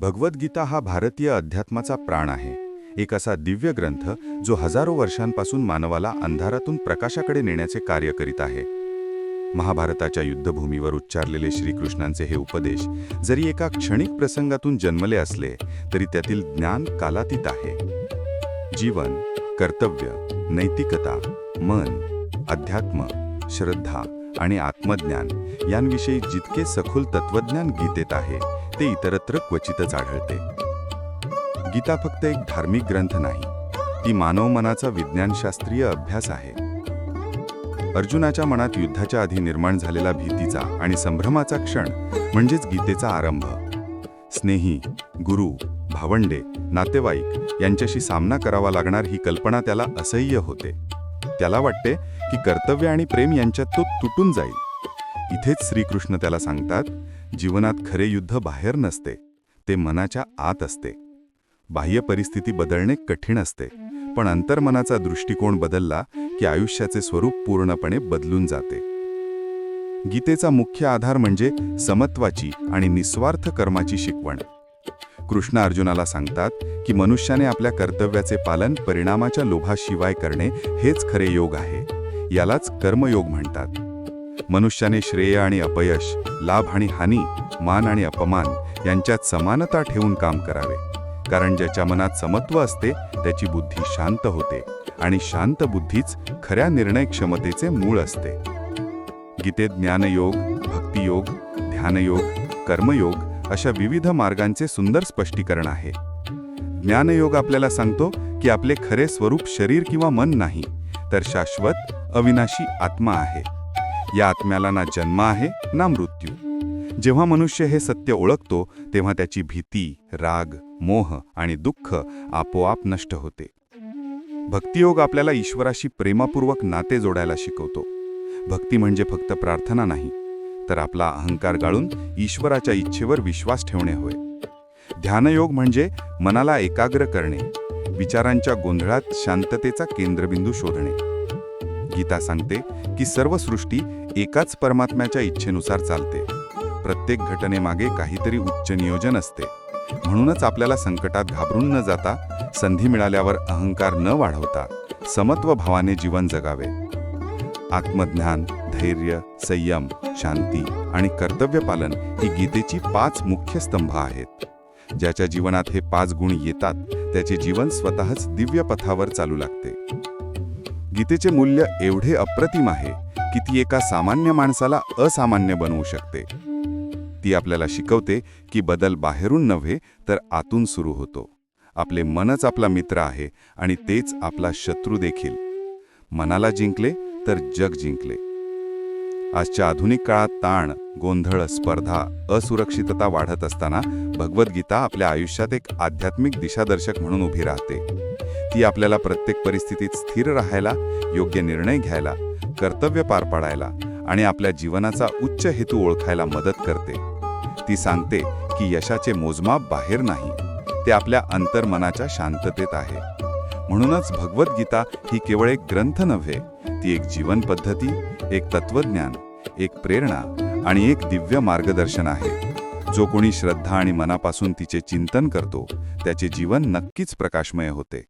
भगवद्गीता हा भारतीय अध्यात्माचा प्राण आहे. एक असा दिव्य ग्रंथ जो हजारो वर्षांपासून मानवाला अंधारातून प्रकाशाकडे नेण्याचे कार्य करीत आहे. महाभारताच्या युद्धभूमीवर उच्चारलेले श्रीकृष्णांचे हे उपदेश जरी एका क्षणिक प्रसंगातून जन्मले असले तरी त्यातील ज्ञान कालातीत आहे. जीवन कर्तव्य नैतिकता मन अध्यात्म श्रद्धा आणि आत्मज्ञान यांविषयी जितके सखोल तत्वज्ञान गीतेत आहे ते इतरत्र क्वचितच आढळते. गीता फक्त एक धार्मिक ग्रंथ नाही ती मानव मनाचा विज्ञानशास्त्रीय अभ्यास आहे. अर्जुनाच्या मनात युद्धाच्या आधी निर्माण झालेला भीतीचा आणि संभ्रमाचा क्षण म्हणजेच गीतेचा आरंभ. स्नेही गुरु भावंडे नातेवाईक यांच्याशी सामना करावा लागणार ही कल्पना त्याला असह्य होते. त्याला वाटते की कर्तव्य आणि प्रेम यांच्यात तो तुटून जाईल. इथेच श्रीकृष्ण त्याला सांगतात जीवनात खरे युद्ध बाहेर नसते ते मनाच्या आत असते. बाह्य परिस्थिती बदलणे कठीण असते पण अंतर्मनाचा दृष्टिकोन बदलला की आयुष्याचे स्वरूप पूर्णपणे बदलून जाते. गीतेचा मुख्य आधार म्हणजे समत्वाची आणि निस्वार्थ कर्माची शिकवण. कृष्ण अर्जुनाला सांगतात की मनुष्याने आपल्या कर्तव्याचे पालन परिणामाच्या लोभाशिवाय करणे हेच खरे योग आहे यालाच कर्मयोग म्हणतात. मनुष्याने श्रेय आणि अपयश लाभ आणि हानी मान आणि अपमान यांच्यात समानता ठेवून काम करावे. कारण ज्याच्या मनात समत्व असते त्याची बुद्धी शांत होते आणि शांत बुद्धीच खऱ्या निर्णय क्षमतेचे मूळ असते. गीतेत ज्ञानयोग भक्तियोग ध्यानयोग कर्मयोग अशा विविध मार्गांचे सुंदर स्पष्टीकरण आहे. ज्ञानयोग आपल्याला सांगतो की आपले खरे स्वरूप शरीर किंवा मन नाही तर शाश्वत अविनाशी आत्मा आहे. या आत्म्याला ना जन्म आहे ना मृत्यू. जेव्हा मनुष्य हे सत्य ओळखतो तेव्हा त्याची भीती राग मोह आणि दुःख आपोआप नष्ट होते. भक्तियोग आपल्याला ईश्वराशी प्रेमापूर्वक नाते जोडायला शिकवतो. भक्ती म्हणजे फक्त प्रार्थना नाही तर आपला अहंकार गाळून ईश्वराच्या इच्छेवर विश्वास ठेवणे होय. ध्यानयोग म्हणजे मनाला एकाग्र करणे विचारांच्या गोंधळात शांततेचा केंद्रबिंदू शोधणे. गीता सांगते की सर्व सृष्टी एकाच परमात्म्याच्या इच्छेनुसार चालते. प्रत्येक घटनेमागे काहीतरी उच्च नियोजन असते. म्हणूनच आपल्याला संकटात घाबरून न जाता संधी मिळाल्यावर अहंकार न वाढवता समत्व भावाने जीवन जगावे. आत्मज्ञान धैर्य संयम शांती आणि कर्तव्यपालन ही गीतेची पाच मुख्य स्तंभ आहेत. ज्याच्या जीवनात हे पाच गुण येतात त्याचे जीवन स्वतःच दिव्य पथावर चालू लागते. गीतेचे मूल्य एवढे अप्रतिम आहे की ती एका सामान्य माणसाला असामान्य बनवू शकते. ती आपल्याला शिकवते की बदल बाहेरून नव्हे तर आतून सुरू होतो. आपले मनच आपला मित्र आहे आणि तेच आपला शत्रू देखील. मनाला जिंकले तर जग जिंकले. आजच्या आधुनिक काळात ताण गोंधळ स्पर्धा असुरक्षितता वाढत असताना भगवद्गीता आपल्या आयुष्यात एक आध्यात्मिक दिशादर्शक म्हणून उभी राहते. ती आपल्याला प्रत्येक परिस्थितीत स्थिर राहायला योग्य निर्णय घ्यायला कर्तव्य पार पाडायला आणि आपल्या जीवनाचा उच्च हेतू ओळखायला मदत करते. ती सांगते की यशाचे मोजमाप बाहेर नाही ते आपल्या अंतर्मनाच्या शांततेत आहे. म्हणूनच भगवद्गीता ही केवळ एक ग्रंथ नव्हे ती एक जीवन पद्धती एक तत्वज्ञान एक प्रेरणा आणि एक दिव्य मार्गदर्शन आहे. जो कोणी श्रद्धा आणि मनापासून तिचे चिंतन करतो त्याचे जीवन नक्कीच प्रकाशमय होते.